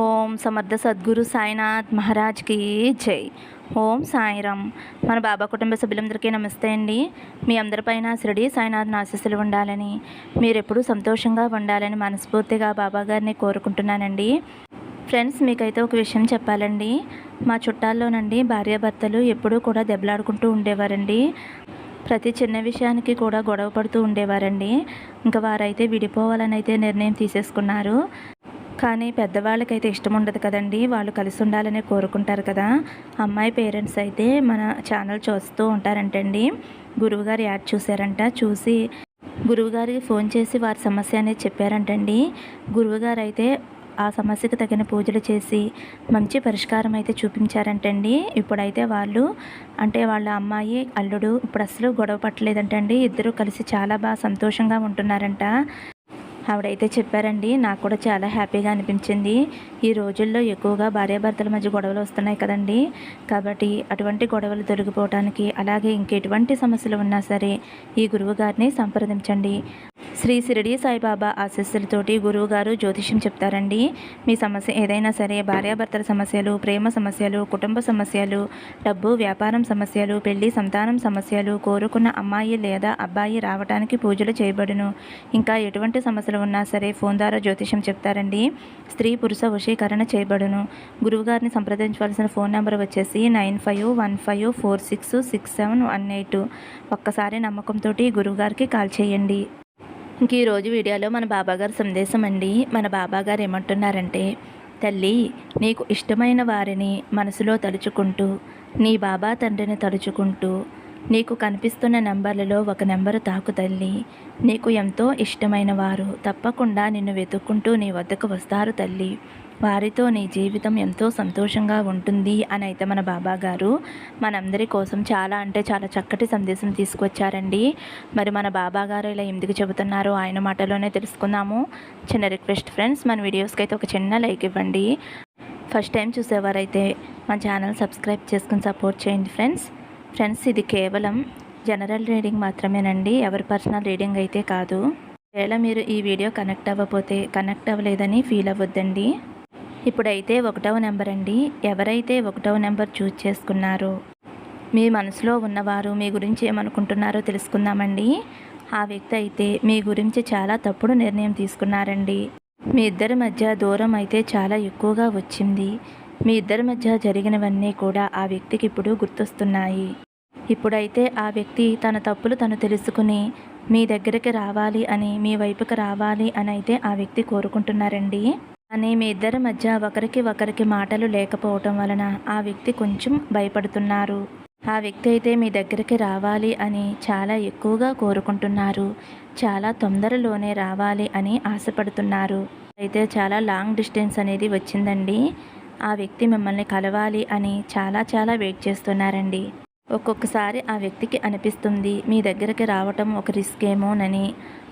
ఓం సమర్థ సద్గురు సాయినాథ్ మహారాజ్కి జై. ఓం సాయిరామ్ మన బాబా కుటుంబ సభ్యులందరికీ నమస్తే అండి. మీ అందరిపైన శిరడి సాయినాథ్ ఆశీస్సులు ఉండాలని మీరు ఎప్పుడూ సంతోషంగా ఉండాలని మనస్ఫూర్తిగా బాబా గారిని కోరుకుంటున్నానండి. ఫ్రెండ్స్ మీకైతే ఒక విషయం చెప్పాలండి. మా చుట్టాల్లోనండి భార్యాభర్తలు ఎప్పుడూ కూడా దెబ్బలాడుకుంటూ ఉండేవారండి. ప్రతి చిన్న విషయానికి కూడా గొడవ పడుతూ ఉండేవారండి. ఇంకా వారైతే విడిపోవాలని అయితే నిర్ణయం తీసేసుకున్నారు. కానీ పెద్దవాళ్ళకైతే ఇష్టం ఉండదు కదండి. వాళ్ళు కలిసి ఉండాలని కోరుకుంటారు కదా. అమ్మాయి పేరెంట్స్ అయితే మన ఛానల్ చూస్తూ ఉంటారంటండి. గురువుగారు యాడ్ చూశారంట. చూసి గురువుగారికి ఫోన్ చేసి వారి సమస్య అనేది చెప్పారంటండి. గురువుగారు అయితే ఆ సమస్యకు తగిన పూజలు చేసి మంచి పరిష్కారం అయితే చూపించారంటండి. ఇప్పుడైతే వాళ్ళు అంటే వాళ్ళ అమ్మాయి అల్లుడు ఇప్పుడు అసలు గొడవ పట్టలేదంటండి. ఇద్దరు కలిసి చాలా బాగా సంతోషంగా ఉంటున్నారంట. ఆవిడైతే చెప్పారండి నాకు కూడా చాలా హ్యాపీగా అనిపించింది. ఈ రోజుల్లో ఎక్కువగా భార్యాభర్తల మధ్య గొడవలు వస్తున్నాయి కదండి. కాబట్టి అటువంటి గొడవలు తొలగిపోవటానికి అలాగే ఇంకెటువంటి సమస్యలు ఉన్నా సరే ఈ గురువు గారిని సంప్రదించండి. శ్రీ సిరిడి సాయిబాబా ఆశీస్సులతోటి గురువుగారు జ్యోతిష్యం చెప్తారండి. మీ సమస్య ఏదైనా సరే భార్యాభర్తల సమస్యలు ప్రేమ సమస్యలు కుటుంబ సమస్యలు డబ్బు వ్యాపారం సమస్యలు పెళ్ళి సంతానం సమస్యలు కోరుకున్న అమ్మాయి లేదా అబ్బాయి రావడానికి పూజలు చేయబడును. ఇంకా ఎటువంటి సమస్యలు ఉన్నా సరే ఫోన్ ద్వారా జ్యోతిష్యం చెప్తారండి. స్త్రీ పురుష వశీకరణ చేయబడును. గురువుగారిని సంప్రదించవలసిన ఫోన్ నెంబర్ వచ్చేసి nine five one five four six six seven one eight. ఒక్కసారి నమ్మకంతో గురువుగారికి కాల్ చేయండి. ఇంక ఈరోజు వీడియోలో మన బాబాగారు సందేశం అండి మన బాబాగారు ఏమంటున్నారంటే తల్లి నీకు ఇష్టమైన వారిని మనసులో తలుచుకుంటూ నీ బాబా తండ్రిని తలుచుకుంటూ నీకు కనిపిస్తున్న నెంబర్లలో ఒక నెంబరు తాకు తల్లి. నీకు ఎంతో ఇష్టమైన వారు తప్పకుండా నిన్ను వెతుక్కుంటూ నీ వద్దకు వస్తారు తల్లి. వారితో నీ జీవితం ఎంతో సంతోషంగా ఉంటుంది అని అయితే మన బాబా గారు మనందరి కోసం చాలా అంటే చాలా చక్కటి సందేశం తీసుకొచ్చారండి. మరి మన బాబా గారు ఇలా ఎందుకు చెబుతున్నారో ఆయన మాటలోనే తెలుసుకుందాము. చిన్న రిక్వెస్ట్ ఫ్రెండ్స్ మన వీడియోస్కి అయితే ఒక చిన్న లైక్ ఇవ్వండి. ఫస్ట్ టైం చూసేవారైతే మన ఛానల్ సబ్స్క్రైబ్ చేసుకుని సపోర్ట్ చేయండి ఫ్రెండ్స్. ఫ్రెండ్స్ ఇది కేవలం జనరల్ రీడింగ్ మాత్రమేనండి. ఎవరి పర్సనల్ రీడింగ్ అయితే కాదు. ఒకవేళ మీరు ఈ వీడియో కనెక్ట్ అవ్వకపోతే కనెక్ట్ అవ్వలేదని ఫీల్ అవ్వద్దండి. ఇప్పుడైతే ఒకటవ నెంబర్ అండి. ఎవరైతే ఒకటవ నెంబర్ చూజ్ చేసుకున్నారో మీ మనసులో ఉన్నవారు మీ గురించి ఏమనుకుంటున్నారో తెలుసుకుందామండి. ఆ వ్యక్తి అయితే మీ గురించి చాలా తప్పుడు నిర్ణయం తీసుకున్నారండి. మీ ఇద్దరి మధ్య దూరం అయితే చాలా ఎక్కువగా వచ్చింది. మీ ఇద్దరి మధ్య జరిగినవన్నీ కూడా ఆ వ్యక్తికి ఇప్పుడు గుర్తొస్తున్నాయి. ఇప్పుడైతే ఆ వ్యక్తి తన తప్పులు తను తెలుసుకుని మీ దగ్గరికి రావాలి అని మీ వైపుకి రావాలి అని అయితే ఆ వ్యక్తి కోరుకుంటున్నారండి. అని మీ ఇద్దరి మధ్య ఒకరికి ఒకరికి మాటలు లేకపోవటం వలన ఆ వ్యక్తి కొంచెం భయపడుతున్నారు. ఆ వ్యక్తి అయితే మీ దగ్గరికి రావాలి అని చాలా ఎక్కువగా కోరుకుంటున్నారు. చాలా తొందరలోనే రావాలి అని ఆశపడుతున్నారు. అయితే చాలా లాంగ్ డిస్టెన్స్ అనేది వచ్చిందండి. ఆ వ్యక్తి మిమ్మల్ని కలవాలి అని చాలా చాలా వెయిట్ చేస్తున్నారండి. ఒక్కొక్కసారి ఆ వ్యక్తికి అనిపిస్తుంది మీ దగ్గరికి రావటం ఒక రిస్క్ ఏమోనని.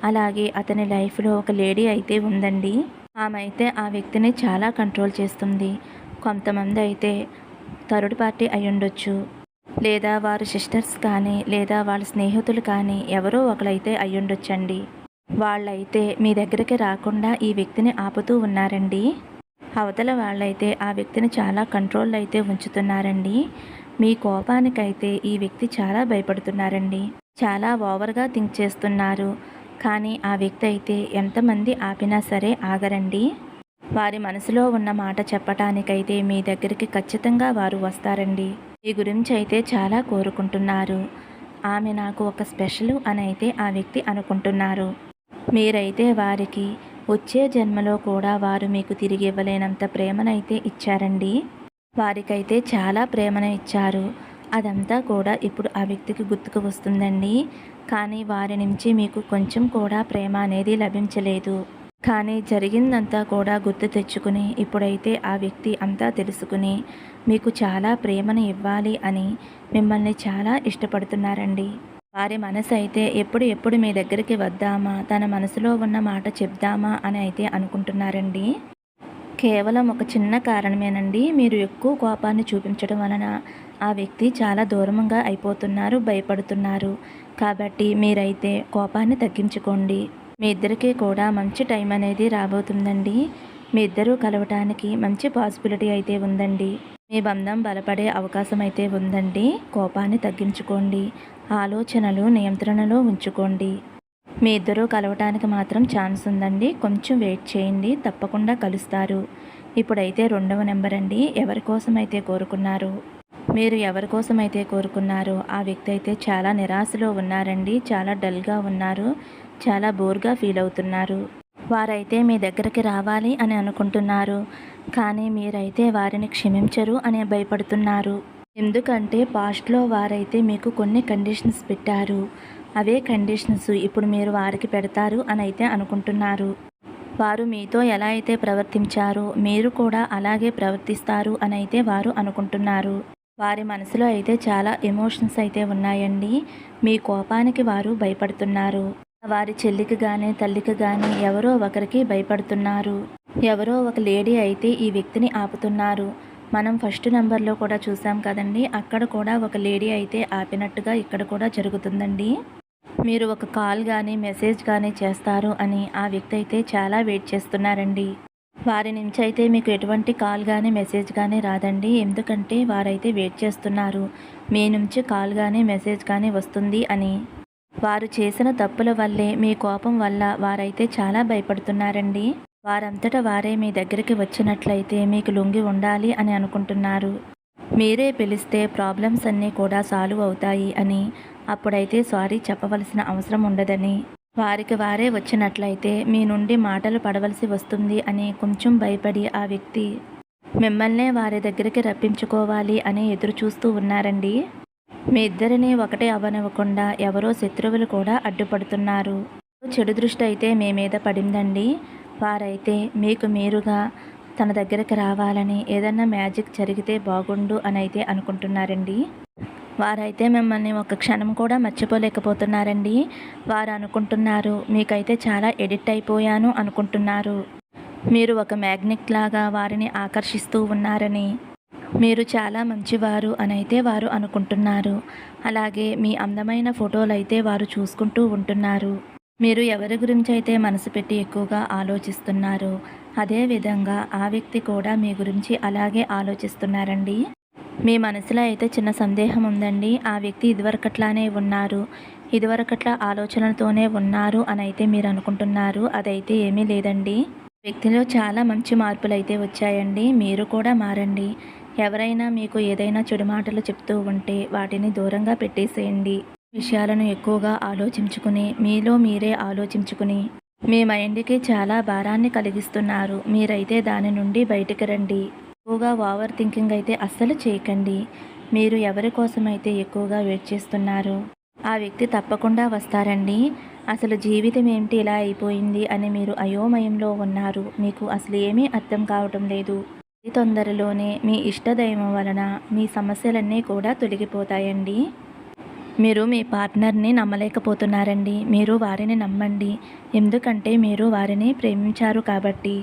అలాగే అతని లైఫ్లో ఒక లేడీ అయితే ఉందండి. ఆమె అయితే ఆ వ్యక్తిని చాలా కంట్రోల్ చేస్తుంది. కొంతమంది అయితే థర్డ్ పార్టీ అయ్యుండొచ్చు. లేదా వారి సిస్టర్స్ కానీ లేదా వాళ్ళ స్నేహితులు కానీ ఎవరో ఒకరైతే అయ్యుండొచ్చండి. వాళ్ళైతే మీ దగ్గరికి రాకుండా ఈ వ్యక్తిని ఆపుతూ ఉన్నారండి. అవతల వాళ్ళైతే ఆ వ్యక్తిని చాలా కంట్రోల్ అయితే ఉంచుతున్నారండి. మీ కోపానికైతే ఈ వ్యక్తి చాలా భయపడుతున్నారండి. చాలా ఓవర్గా థింక్ చేస్తున్నారు. కానీ ఆ వ్యక్తి అయితే ఎంతమంది ఆపినా సరే ఆగరండి. వారి మనసులో ఉన్న మాట చెప్పటానికైతే మీ దగ్గరికి ఖచ్చితంగా వారు వస్తారండి. మీ గురించి అయితే చాలా కోరుకుంటున్నారు. ఆమె నాకు ఒక స్పెషల్ అని అయితే ఆ వ్యక్తి అనుకుంటున్నారు. మీరైతే వారికి వచ్చే జన్మలో కూడా వారు మీకు తిరిగి ఇవ్వలేనంత ప్రేమనైతే ఇచ్చారండి. వారికైతే చాలా ప్రేమను ఇచ్చారు. అదంతా కూడా ఇప్పుడు ఆ వ్యక్తికి గుర్తుకు వస్తుందండి. కానీ వారి నుంచి మీకు కొంచెం కూడా ప్రేమ అనేది లభించలేదు. కానీ జరిగిందంతా కూడా గుర్తు తెచ్చుకుని ఇప్పుడైతే ఆ వ్యక్తి అంతా తెలుసుకుని మీకు చాలా ప్రేమను ఇవ్వాలి అని మిమ్మల్ని చాలా ఇష్టపడుతున్నారండి. వారి మనసు అయితే ఎప్పుడు ఎప్పుడు మీ దగ్గరికి వద్దామా తన మనసులో ఉన్న మాట చెప్దామా అని అయితే అనుకుంటున్నారండి. కేవలం ఒక చిన్న కారణమేనండి మీరు ఎక్కువ కోపాన్ని చూపించడం వలన ఆ వ్యక్తి చాలా దూరంగా అయిపోతున్నారు భయపడుతున్నారు. కాబట్టి మీరైతే కోపాన్ని తగ్గించుకోండి. మీ ఇద్దరికీ కూడా మంచి టైం అనేది రాబోతుందండి. మీ ఇద్దరూ కలవటానికి మంచి పాసిబిలిటీ అయితే ఉందండి. మీ బంధం బలపడే అవకాశం అయితే ఉందండి. కోపాన్ని తగ్గించుకోండి. ఆలోచనలు నియంత్రణలో ఉంచుకోండి. మీ ఇద్దరూ కలవటానికి మాత్రం ఛాన్స్ ఉందండి. కొంచెం వెయిట్ చేయండి. తప్పకుండా కలుస్తారు. ఇప్పుడైతే రెండవ నెంబర్ అండి. ఎవరి కోసం అయితే కోరుకున్నారు? మీరు ఎవరి కోసం అయితే కోరుకున్నారో ఆ వ్యక్తి అయితే చాలా నిరాశలో ఉన్నారండి చాలా డల్గా ఉన్నారు చాలా బోర్గా ఫీల్ అవుతున్నారు. వారైతే మీ దగ్గరికి రావాలి అని అనుకుంటున్నారు కానీ మీరైతే వారిని క్షమించరు అని భయపడుతున్నారు. ఎందుకంటే పాస్ట్లో వారైతే మీకు కొన్ని కండిషన్స్ పెట్టారు. అవే కండిషన్స్ ఇప్పుడు మీరు వారికి పెడతారు అని అయితే అనుకుంటున్నారు. వారు మీతో ఎలా అయితే ప్రవర్తించారో మీరు కూడా అలాగే ప్రవర్తిస్తారు అని అయితే వారు అనుకుంటున్నారు. వారి మనసులో అయితే చాలా ఎమోషన్స్ అయితే ఉన్నాయండి. మీ కోపానికి వారు భయపడుతున్నారు. వారి చెల్లికి కానీ తల్లికి కానీ ఎవరో ఒకరికి భయపడుతున్నారు. ఎవరో ఒక లేడీ అయితే ఈ వ్యక్తిని ఆపుతున్నారు. మనం ఫస్ట్ నెంబర్లో కూడా చూసాం కదండి. అక్కడ కూడా ఒక లేడీ అయితే ఆపినట్టుగా ఇక్కడ కూడా జరుగుతుందండి. మీరు ఒక కాల్ కానీ మెసేజ్ కానీ చేస్తారు అని ఆ వ్యక్తి అయితే చాలా వెయిట్ చేస్తున్నారండి. వారి నుంచి అయితే మీకు ఎటువంటి కాల్ కానీ మెసేజ్ కానీ రాదండి. ఎందుకంటే వారైతే వెయిట్ చేస్తున్నారు. మీ నుంచి కాల్ కానీ మెసేజ్ కానీ వస్తుంది అని. వారు చేసిన తప్పుల వల్లే మీ కోపం వల్ల వారైతే చాలా భయపడుతున్నారండి. వారంతట వారే మీ దగ్గరికి వచ్చినట్లయితే మీకు లొంగి ఉండాలి అని అనుకుంటున్నారు. మీరే పిలిస్తే ప్రాబ్లమ్స్ అన్నీ కూడా సాల్వ్ అవుతాయి అని అప్పుడైతే సారీ చెప్పవలసిన అవసరం ఉండదని. వారికి వారే వచ్చినట్లయితే మీ నుండి మాటలు పడవలసి వస్తుంది అని కొంచెం భయపడి ఆ వ్యక్తి మిమ్మల్నే వారి దగ్గరికి రప్పించుకోవాలి అని ఎదురు చూస్తూ ఉన్నారండి. మీ ఇద్దరిని ఒకటే అవనివ్వకుండా ఎవరో శత్రువులు కూడా అడ్డుపడుతున్నారు. చెడు దృష్టి అయితే మీ మీద పడిందండి. వారైతే మీకు మీరుగా తన దగ్గరికి రావాలని ఏదన్నా మ్యాజిక్ జరిగితే బాగుండు అని అయితే అనుకుంటున్నారండి. వారైతే మిమ్మల్ని ఒక క్షణం కూడా మర్చిపోలేకపోతున్నారండి. వారు అనుకుంటున్నారు మీకైతే చాలా ఎడిట్ అయిపోయాను అనుకుంటున్నారు. మీరు ఒక మ్యాగ్నెట్ లాగా వారిని ఆకర్షిస్తూ ఉన్నారని. మీరు చాలా మంచివారు అని అయితే వారు అనుకుంటున్నారు. అలాగే మీ అందమైన ఫోటోలు అయితే వారు చూసుకుంటూ ఉంటున్నారు. మీరు ఎవరి గురించి అయితే మనసు పెట్టి ఎక్కువగా ఆలోచిస్తున్నారు అదేవిధంగా ఆ వ్యక్తి కూడా మీ గురించి అలాగే ఆలోచిస్తున్నారండి. మీ మనసులో అయితే చిన్న సందేహం ఉందండి. ఆ వ్యక్తి ఇదివరకట్లానే ఉన్నారు. ఇదివరకట్లా ఆలోచనలతోనే ఉన్నారు అని అయితే మీరు అనుకుంటున్నారు. అదైతే ఏమీ లేదండి. వ్యక్తిలో చాలా మంచి మార్పులు అయితే వచ్చాయండి. మీరు కూడా మారండి. ఎవరైనా మీకు ఏదైనా చెడు మాటలు చెప్తూ ఉంటే వాటిని దూరంగా పెట్టేసేయండి. విషయాలను ఎక్కువగా ఆలోచించుకుని మీలో మీరే ఆలోచించుకుని మీ మైండ్కి చాలా భారాన్ని కలిగిస్తున్నారు. మీరైతే దాని నుండి బయటికి రండి. ఎక్కువగా ఓవర్ థింకింగ్ అయితే అస్సలు చేయకండి. మీరు ఎవరి కోసమైతే ఎక్కువగా వెయిట్ చేస్తున్నారు? ఆ వ్యక్తి తప్పకుండా వస్తారండి. అసలు జీవితం ఏమిటి ఇలా అయిపోయింది అని మీరు అయోమయంలో ఉన్నారు. మీకు అసలు ఏమీ అర్థం కావటం లేదు. అతి తొందరలోనే మీ ఇష్టదైవం వలన మీ సమస్యలన్నీ కూడా తొలగిపోతాయండి. మీరు మీ పార్ట్నర్ని నమ్మలేకపోతున్నారండి. మీరు వారిని నమ్మండి. ఎందుకంటే మీరు వారిని ప్రేమించారు కాబట్టి.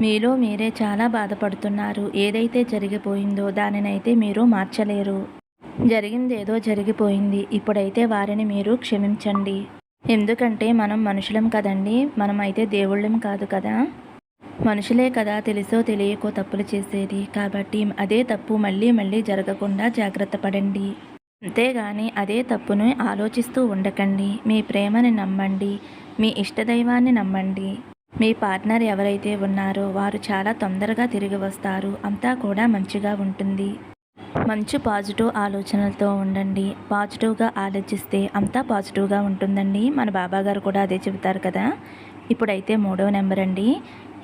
మీలో మీరే చాలా బాధపడుతున్నారు. ఏదైతే జరిగిపోయిందో దానినైతే మీరు మార్చలేరు. జరిగిందేదో జరిగిపోయింది. ఇప్పుడైతే వారిని మీరు క్షమించండి. ఎందుకంటే మనం మనుషులం కదండి. మనమైతే దేవుళ్ళం కాదు కదా. మనుషులే కదా తెలుసో తెలియకో తప్పులు చేసేది. కాబట్టి అదే తప్పు మళ్ళీ మళ్ళీ జరగకుండా జాగ్రత్త పడండి. అంతేగాని అదే తప్పును ఆలోచిస్తూ ఉండకండి. మీ ప్రేమని నమ్మండి. మీ ఇష్టదైవాన్ని నమ్మండి. మీ పార్ట్నర్ ఎవరైతే ఉన్నారో వారు చాలా తొందరగా తిరిగి వస్తారు. అంతా కూడా మంచిగా ఉంటుంది. మంచి పాజిటివ్ ఆలోచనలతో ఉండండి. పాజిటివ్గా ఆలోచిస్తే అంతా పాజిటివ్గా ఉంటుందండి. మన బాబా గారు కూడా అదే చెబుతారు కదా. ఇప్పుడైతే మూడవ నెంబర్ అండి.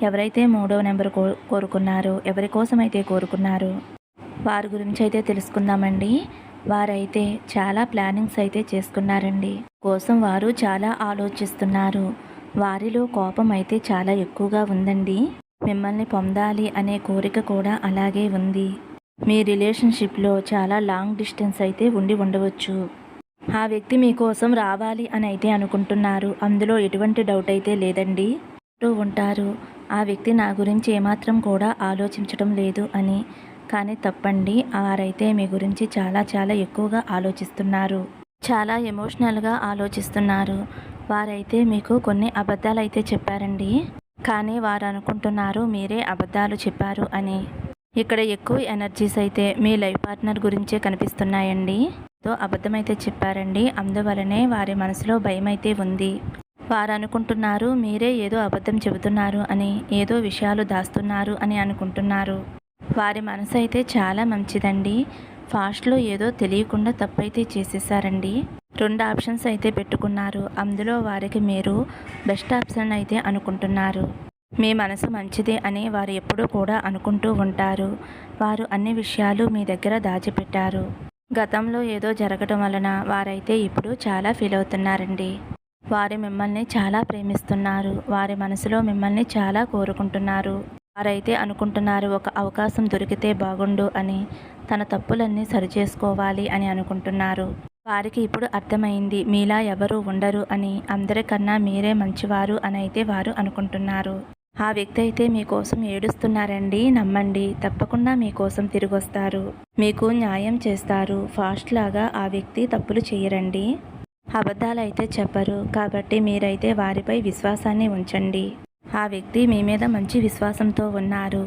ఎవరైతే మూడవ నెంబర్ కో కోరుకున్నారో ఎవరి కోసం అయితే కోరుకున్నారో వారి గురించి అయితే తెలుసుకుందామండి. వారైతే చాలా ప్లానింగ్స్ అయితే చేసుకున్నారండి. కోసం వారు చాలా ఆలోచిస్తున్నారు. వారిలో కోపం అయితే చాలా ఎక్కువగా ఉందండి. మిమ్మల్ని పొందాలి అనే కోరిక కూడా అలాగే ఉంది. మీ రిలేషన్షిప్లో చాలా లాంగ్ డిస్టెన్స్ అయితే ఉండి ఉండవచ్చు. ఆ వ్యక్తి మీకోసం రావాలి అని అయితే అనుకుంటున్నారు. అందులో ఎటువంటి డౌట్ అయితే లేదండి. అంటూ ఉంటారు. ఆ వ్యక్తి నా గురించి ఏమాత్రం కూడా ఆలోచించడం లేదు అని. కానీ తప్పండి. వారైతే మీ గురించి చాలా చాలా ఎక్కువగా ఆలోచిస్తున్నారు. చాలా ఎమోషనల్గా ఆలోచిస్తున్నారు. వారైతే మీకు కొన్ని అబద్ధాలు అయితే చెప్పారండి. కానీ వారు అనుకుంటున్నారు మీరే అబద్ధాలు చెప్పారు అని. ఇక్కడ ఎక్కువ ఎనర్జీస్ అయితే మీ లైఫ్ పార్ట్నర్ గురించే కనిపిస్తున్నాయండి. ఏదో అబద్ధమైతే చెప్పారండి. అందువలనే వారి మనసులో భయం అయితే ఉంది. వారు అనుకుంటున్నారు మీరే ఏదో అబద్ధం చెబుతున్నారు అని ఏదో విషయాలు దాస్తున్నారు అని అనుకుంటున్నారు. వారి మనసు అయితే చాలా మంచిదండి. ఫాస్ట్లో ఏదో తెలియకుండా తప్పైతే చేసేసారండి రెండు ఆప్షన్స్ అయితే పెట్టుకున్నారు. అందులో వారికి మీరు బెస్ట్ ఆప్షన్ అయితే అనుకుంటున్నారు. మీ మనసు మంచిదే అని వారు ఎప్పుడూ కూడా అనుకుంటూ ఉంటారు. వారు అన్ని విషయాలు మీ దగ్గర దాచిపెట్టారు. గతంలో ఏదో జరగటం వలన వారైతే ఇప్పుడు చాలా ఫీల్ అవుతున్నారండి. వారు మిమ్మల్ని చాలా ప్రేమిస్తున్నారు. వారి మనసులో మిమ్మల్ని చాలా కోరుకుంటున్నారు. వారైతే అనుకుంటున్నారు ఒక అవకాశం దొరికితే బాగుండు అని తన తప్పులన్నీ సరిచేసుకోవాలి అని అనుకుంటున్నారు. వారికి ఇప్పుడు అర్థమైంది మీలా ఎవరు ఉండరు అని అందరికన్నా మీరే మంచివారు అని అయితే వారు అనుకుంటున్నారు. ఆ వ్యక్తి అయితే మీకోసం ఏడుస్తున్నారండి నమ్మండి తప్పకుండా మీకోసం తిరిగొస్తారు. మీకు న్యాయం చేస్తారు ఫాస్ట్ లాగా ఆ వ్యక్తి తప్పులు చేయరండి. అబద్ధాలు అయితే చెప్పరు కాబట్టి మీరైతే వారిపై విశ్వాసాన్ని ఉంచండి. ఆ వ్యక్తి మీ మీద మంచి విశ్వాసంతో ఉన్నారు.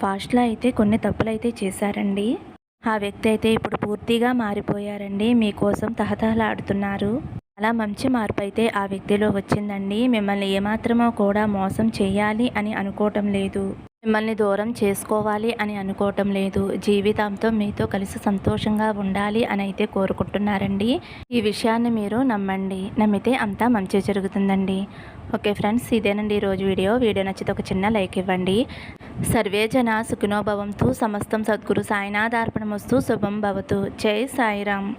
ఫాస్ట్లో అయితే కొన్ని తప్పులైతే చేశారండి. ఆ వ్యక్తి అయితే ఇప్పుడు పూర్తిగా మారిపోయారండి. మీకోసం తహతహలాడుతున్నారు. అలా మంచి మార్పు అయితే ఆ వ్యక్తిలో వచ్చిందండి. మిమ్మల్ని ఏమాత్రమో కూడా మోసం చేయాలి అని అనుకోవటం లేదు. మిమ్మల్ని దూరం చేసుకోవాలి అని అనుకోవటం లేదు. జీవితాంతో మీతో కలిసి సంతోషంగా ఉండాలి అని అయితే కోరుకుంటున్నారండి. ఈ విషయాన్ని మీరు నమ్మండి. నమ్మితే అంతా మంచి జరుగుతుందండి. ఓకే ఫ్రెండ్స్ ఇదేనండి ఈరోజు వీడియో. వీడియో నచ్చితే ఒక చిన్న లైక్ ఇవ్వండి. సర్వే జన సుఖినోభవంతు సమస్తం సద్గురు సాయినాథార్పణమస్తు. శుభం భవతు. జై సాయిరామ్.